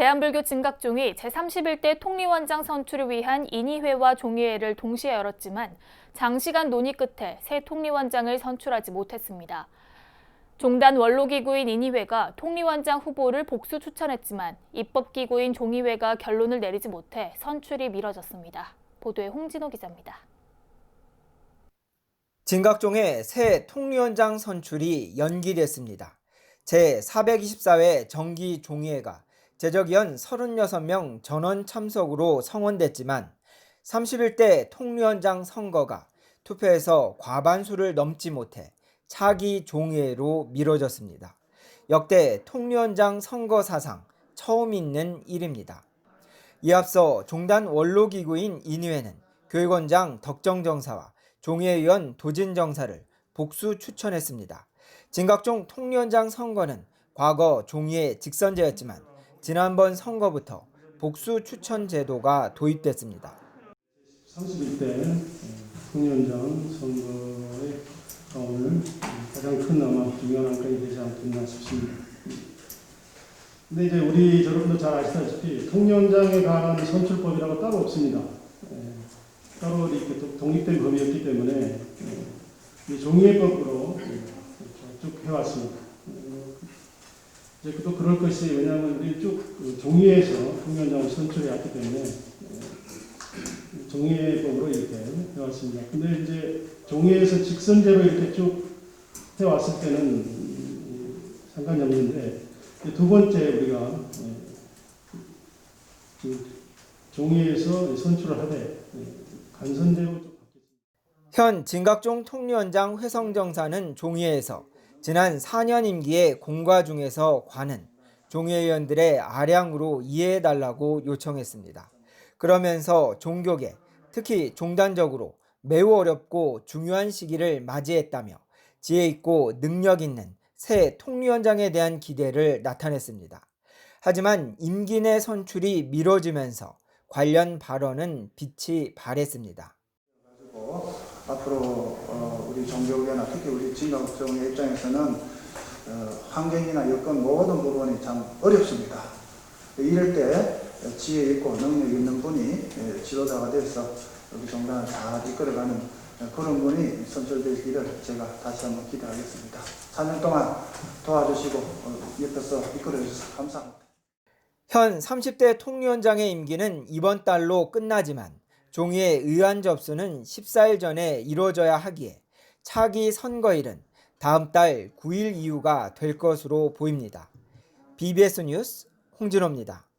대한불교 진각종이 제31대 통리원장 선출을 위한 인의회와 종의회를 동시에 열었지만 장시간 논의 끝에 새 통리원장을 선출하지 못했습니다. 종단 원로기구인 인의회가 통리원장 후보를 복수 추천했지만 입법기구인 종의회가 결론을 내리지 못해 선출이 미뤄졌습니다. 보도에 홍진호 기자입니다. 진각종의 새 통리원장 선출이 연기됐습니다. 제424회 정기 종의회가 제적위원 36명 전원 참석으로 성원됐지만 31대 통리원장 선거가 투표에서 과반수를 넘지 못해 차기 종의회로 미뤄졌습니다. 역대 통리원장 선거 사상 처음 있는 일입니다. 이에 앞서 종단 원로기구인 인의회는 교육원장 덕정정사와 종회의원 도진정사를 복수 추천했습니다. 진각종 통리원장 선거는 과거 종의회 직선제였지만 지난번 선거부터 복수 추천 제도가 도입됐습니다. 31대 통위원장 선거의 오늘 가장 큰 아마 중요한 안건이 되지 않겠나 싶습니다. 근데 이제 우리 여러분도 잘 아시다시피 통위원장에 관한 선출법이라고 따로 없습니다. 예, 따로 이렇게 또 독립된 법이었기 때문에 예, 이 종이법으로 쭉 해왔습니다. 어, 이제 또 그럴 것이 왜냐하면 우리 쭉 그 종이에서 통위원장을 선출해 왔기 때문에 종이법으로 이렇게 해왔습니다. 근데 이제 종이에서 직선제로 이렇게 쭉 해왔을 때는 음, 상관이 없는데 두 번째 우리가 예, 그 종이에서 선출을 하되 예, 간선제로. 현 진각종 통리원장 회성정사는 종의회에서 지난 4년 임기에 공과 중에서 관은 종의회원들의 아량으로 이해해달라고 요청했습니다. 그러면서 종교계, 특히 종단적으로 매우 어렵고 중요한 시기를 맞이했다며 지혜 있고 능력 있는 새 통리원장에 대한 기대를 나타냈습니다. 하지만 임기 내 선출이 미뤄지면서 관련 발언은 빛이 발했습니다. 앞으로 어, 우리 종교계나 특히 우리 진각종의 입장에서는 어, 환경이나 여건 모든 부분이 참 어렵습니다. 이럴 때 지혜 있고 능력 있는 분이 예, 지도자가 돼서 우리 종단을 잘 이끌어가는 어, 그런 분이 선출되기를 제가 다시 한번 기대하겠습니다. 4년 동안 도와주시고 어, 옆에서 이끌어주셔서 감사합니다. 현 30대 통리원장의 임기는 이번 달로 끝나지만 종의의 의안 접수는 14일 전에 이루어져야 하기에 차기 선거일은 다음 달 9일 이후가 될 것으로 보입니다. BBS 뉴스 홍진호입니다.